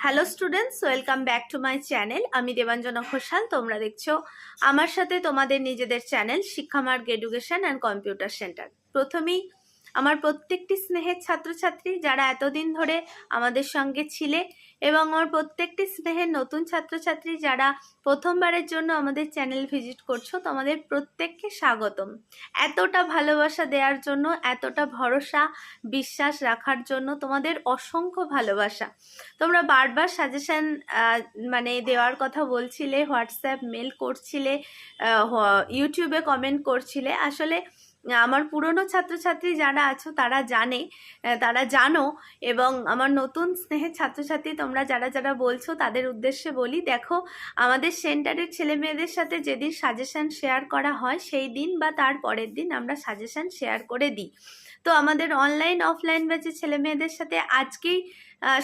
Hello students welcome back to my channel আমি দেবাঞ্জনা ঘোষাল তোমরা দেখছ আমার সাথে তোমাদের নিজেদের channel Shikshamarg education and computer centre প্রথমেই আমার প্রত্যেকটি স্নেহের ছাত্রছাত্রী যারা এতদিন ধরে আমাদের সঙ্গে ছিলে এবং আমার প্রত্যেকটি স্নেহের নতুন ছাত্রছাত্রী যারা প্রথমবারের জন্য আমাদের চ্যানেল ভিজিট করছ, তোমাদের প্রত্যেককে স্বাগতম। এতটা ভালোবাসা দেওয়ার জন্য, এতটা ভরসা, বিশ্বাস রাখার জন্য তোমাদের অসংখ্য ভালোবাসা। তোমরা বারবার সাজেশন মানে দেওয়ার কথা বলছিলে, হোয়াটসঅ্যাপ মেল করছিলে ইউটিউবে কমেন্ট করছিলে। আসলে আমার পুরনো ছাত্রছাত্রী যারা আছো, তারা জানে তারা জানো এবং আমার নতুন স্নেহের ছাত্রছাত্রী তোমরা যারা যারা বলছো, তাদের উদ্দেশ্যে বলি, দেখো, আমাদের সেন্টারের ছেলে মেয়েদের সাথে যেদিন সাজেশান শেয়ার করা হয়, সেই দিন বা তার পরের দিন আমরা সাজেশান শেয়ার করে দিই। তো আমাদের অনলাইন অফলাইন ব্যাচে ছেলে মেয়েদের সাথে আজকেই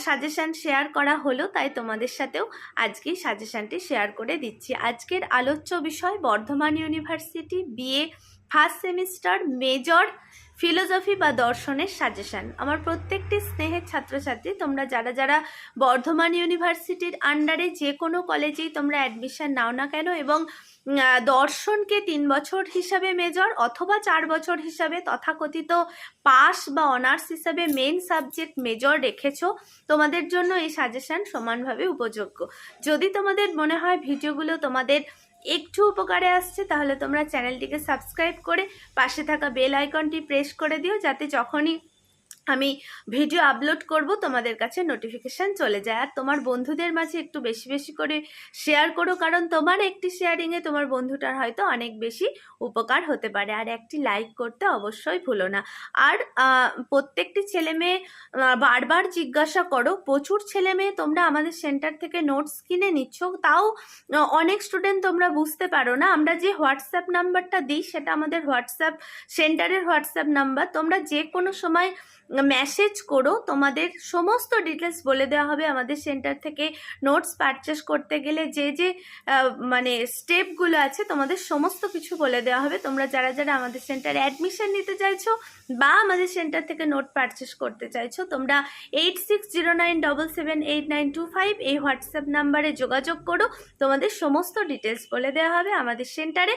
সাজেশান শেয়ার করা হলো, তাই তোমাদের সাথেও আজকেই সাজেশনটি শেয়ার করে দিচ্ছি। আজকের আলোচ্য বিষয় Bardhaman university BA first semester, major, philosophy বা দর্শনের সাজেশান। আমার প্রত্যেকটি স্নেহের ছাত্রছাত্রী, তোমরা যারা যারা বর্ধমান ইউনিভার্সিটির আন্ডারে যে কোনো কলেজেই তোমরা অ্যাডমিশন নাও না কেন এবং দর্শনকে তিন বছর হিসাবে মেজর অথবা চার বছর হিসাবে তথাকথিত পাস বা অনার্স হিসাবে মেন সাবজেক্ট মেজর রেখেছো, তোমাদের জন্য এই সাজেশান সমানভাবে উপযোগ্য। যদি তোমাদের মনে হয় ভিডিওগুলো তোমাদের একটু উপকারে আসছে, তাহলে তোমরা চ্যানেলটিকে সাবস্ক্রাইব করে পাশে থাকা বেল আইকনটি প্রেস করে দিও, যাতে যখনই আমি ভিডিও আপলোড করব, তোমাদের কাছে নোটিফিকেশান চলে যায়। আর তোমার বন্ধুদের মাঝে একটু বেশি বেশি করে শেয়ার করো, কারণ তোমার একটি শেয়ারিংয়ে তোমার বন্ধুটার হয়তো অনেক বেশি উপকার হতে পারে। আর একটি লাইক করতে অবশ্যই ভুলো না। আর প্রত্যেকটি ছেলে মেয়ে বারবার জিজ্ঞাসা করো, প্রচুর ছেলে মেয়ে তোমরা আমাদের সেন্টার থেকে নোটস কিনে নিচ্ছ, তাও অনেক স্টুডেন্ট তোমরা বুঝতে পারো না। আমরা যে হোয়াটসঅ্যাপ নাম্বারটা দিই, সেটা আমাদের হোয়াটসঅ্যাপ সেন্টারের হোয়াটসঅ্যাপ নাম্বার তোমরা যে কোনো সময় মেসেজ করো, তোমাদের সমস্ত ডিটেলস বলে দেওয়া হবে আমাদের সেন্টার থেকে। নোটস পারচেস করতে গেলে যে যে মানে স্টেপগুলো আছে, তোমাদের সমস্ত কিছু বলে দেওয়া হবে। তোমরা যারা যারা আমাদের সেন্টারে অ্যাডমিশন নিতে চাইছো বা আমাদের সেন্টার থেকে নোট পারচেস করতে চাইছো, তোমরা eight six zero nine double seven eight nine two five এই হোয়াটসঅ্যাপ নাম্বারে যোগাযোগ করো। তোমাদের সমস্ত ডিটেলস বলে দেওয়া হবে আমাদের সেন্টারে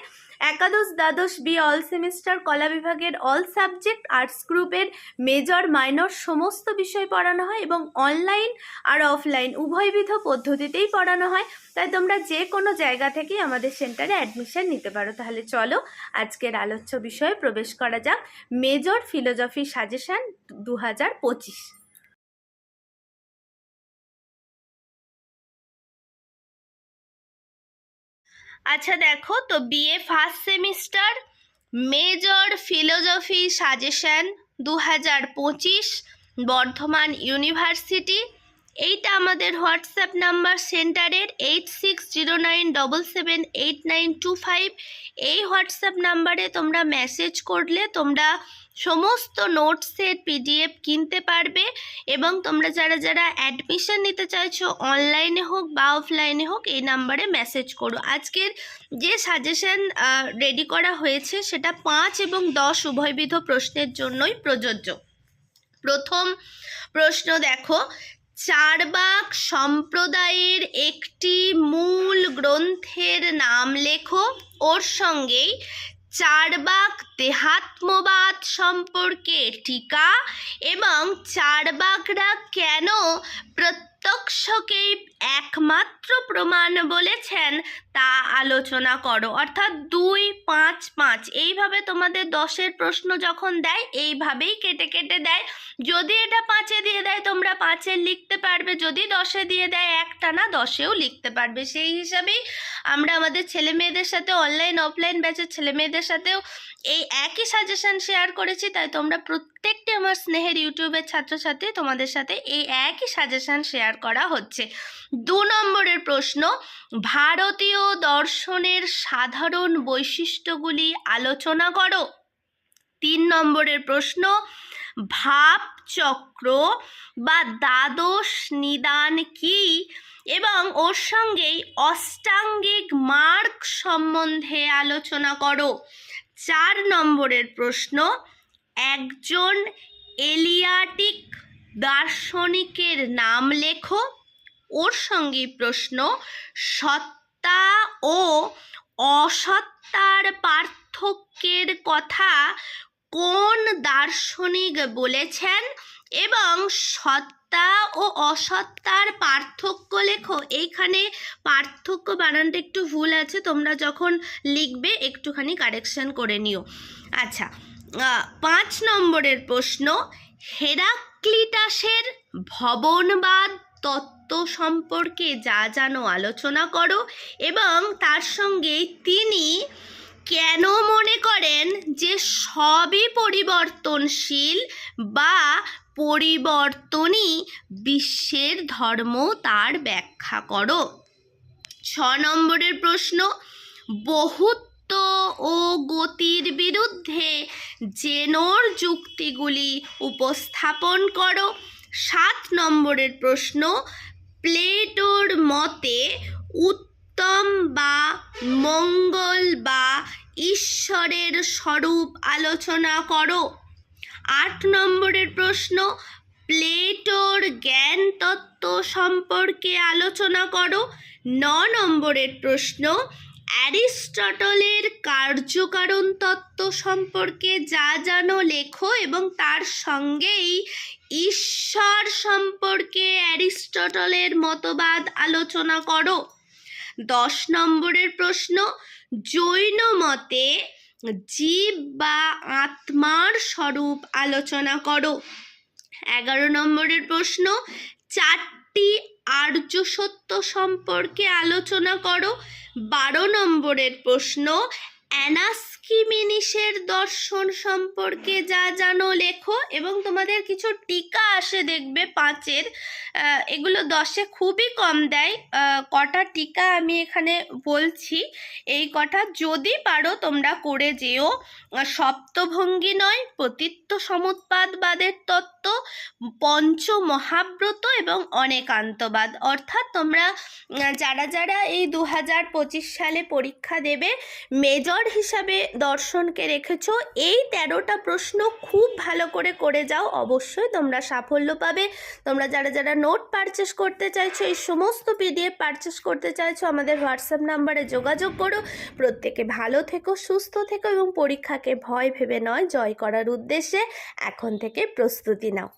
একাদশ, দ্বাদশ বি অল সেমিস্টার কলা বিভাগের অল সাবজেক্ট আর্টস গ্রুপের মেজর মাইনর সমস্ত বিষয় পড়ানো হয় এবং অনলাইন আর অফলাইন উভয়বিধ পদ্ধতিতেই পড়ানো হয়। তাই তোমরা যে কোনো জায়গা থেকেই আমাদের সেন্টারে অ্যাডমিশন নিতে পারো। তাহলে চলো আজকের আলোচ্য বিষয়ে প্রবেশ করা যাক। মেজর ফিলোজফি সাজেশান দু হাজার পঁচিশ। আচ্ছা দেখো, তো BA first semester major philosophy suggestion দু হাজার পঁচিশ বর্ধমান ইউনিভার্সিটি। এইটা আমাদের হোয়াটসঅ্যাপ নাম্বার, সেন্টারের eight six zero nine double seven eight nine two five. এই হোয়াটসঅ্যাপ নাম্বারে তোমরা মেসেজ করলে তোমরা সমস্ত নোটসের পিডিএফ কিনতে পারবে এবং তোমরা যারা যারা অ্যাডমিশন নিতে চাইছো অনলাইনে হোক বা অফলাইনে হোক এই নাম্বারে মেসেজ করো। আজকের যে সাজেশন রেডি করা হয়েছে সেটা পাঁচ এবং দশ উভয়বিধ প্রশ্নের জন্যই প্রযোজ্য। প্রথম প্রশ্ন দেখো, চারবাক সম্প্রদায়ের একটি মূল গ্রন্থের নাম লেখো। ওর সঙ্গেই চারবাক দেহাত্মবাদ সম্পর্কে টিকা এবং চারবাকরা কেন প্রত্যক্ষকেই একমাত্র প্রমাণ বলেছেন তা আলোচনা করো। অর্থাৎ দুই, পাঁচ পাঁচ। এইভাবে তোমাদের দশের প্রশ্ন যখন দেয়, এইভাবেই কেটে কেটে দেয়। যদি এটা পাঁচে দিয়ে দেয়, তোমরা পাঁচে লিখতে পারবে। যদি দশে দিয়ে দেয়, একটা না, দশেও লিখতে পারবে। সেই হিসাবেই আমরা আমাদের ছেলে মেয়েদের সাথে অনলাইন অফলাইন ব্যাচের ছেলে মেয়েদের সাথেও এই একই সাজেশন শেয়ার করেছি। তাই তোমরা প্রত্যেকটি আমার স্নেহের ইউটিউবের ছাত্রছাত্রী তোমাদের সাথে এই একই সাজেশন শেয়ার করা হচ্ছে। দু নম্বরের প্রশ্ন, ভারতীয় দর্শনের সাধারণ বৈশিষ্ট্যগুলি আলোচনা করো। তিন নম্বরের প্রশ্ন ভাবচক্র বা দ্বাদশ নিদান কি এবং ওর সঙ্গেই অষ্টাঙ্গিক মার্গ সম্বন্ধে আলোচনা করো। চার নম্বরের প্রশ্ন, একজন এলিয়াটিক দার্শনিকের নাম লেখো। ওর সঙ্গে প্রশ্ন, সত্তা ও অসত্তার পার্থক্যের কথা কোন দার্শনিক বলেছেন? এবং, সত্তা ও অসত্তার পার্থক্য লেখো। এইখানে পার্থক্য বানানটা একটু ভুল আছে, তোমরা যখন লিখবে একটুখানি কারেকশন করে নিও। আচ্ছা পাঁচ নম্বরের প্রশ্ন, হেরাক্লিটাসের ভবনবাদ তত্ত্ব সম্পর্কে যা জানো আলোচনা করো এবং তার সঙ্গে তিনি কেন মনে করেন যে সবই পরিবর্তনশীল বা পরিবর্তনই বিশ্বের ধর্ম তার ব্যাখ্যা করো? ছ নম্বরের প্রশ্ন, বহুত্ব ও গতির বিরুদ্ধে জেনোর যুক্তিগুলি উপস্থাপন করো। সাত নম্বরের প্রশ্ন প্লেটোর মতে, উত্তম বা মঙ্গল বা ঈশ্বরের স্বরূপ আলোচনা করো। আট নম্বরের প্রশ্ন, প্লেটোর জ্ঞান তত্ত্ব সম্পর্কে আলোচনা করো। ন নম্বরের প্রশ্ন অ্যারিস্টটলের কার্যকারণ তত্ত্ব সম্পর্কে যা জানো, লেখো এবং তার সঙ্গেই ঈশ্বর সম্পর্কে অ্যারিস্টটলের মতবাদ আলোচনা করো। দশ নম্বরের প্রশ্ন, জৈন মতে জীব বা আত্মার স্বরূপ আলোচনা করো। এগারো নম্বরের প্রশ্ন, চারটি আর্য সত্য সম্পর্কে আলোচনা করো। বারো নম্বরের প্রশ্ন অ্যানাস্কিমিনিসের দর্শন সম্পর্কে যা জানো, লেখো এবং তোমাদের কিছু টিকা আসে দেখবে পাঁচের। এগুলো দশে খুবই কম দেয়। কটা টিকা আমি এখানে বলছি। এই কটা যদি পারো তোমরা করে যেও। সপ্তভঙ্গি নয়, পতিত্ব সমুৎপাদবাদের তত্ত্ব, পঞ্চ মহাব্রত এবং অনেকান্তবাদ। অর্থাৎ তোমরা যারা যারা এই দু হাজার পঁচিশ সালে পরীক্ষা দেবে, মেজর হিসাবে দর্শনকে রেখেছো, এই তেরোটা প্রশ্ন খুব ভালো করে করে যাও। অবশ্যই তোমরা সাফল্য পাবে। তোমরা যারা যারা নোট পারচেস করতে চাইছো, এই সমস্ত পিডিএফ পারচেস করতে চাইছো, আমাদের হোয়াটসঅ্যাপ নাম্বারে যোগাযোগ করো। প্রত্যেকে ভালো থেকো, সুস্থ থেকো এবং পরীক্ষাকে ভয় ভেবে নয়, জয় করার উদ্দেশ্যে এখন থেকে প্রস্তুতি নাও।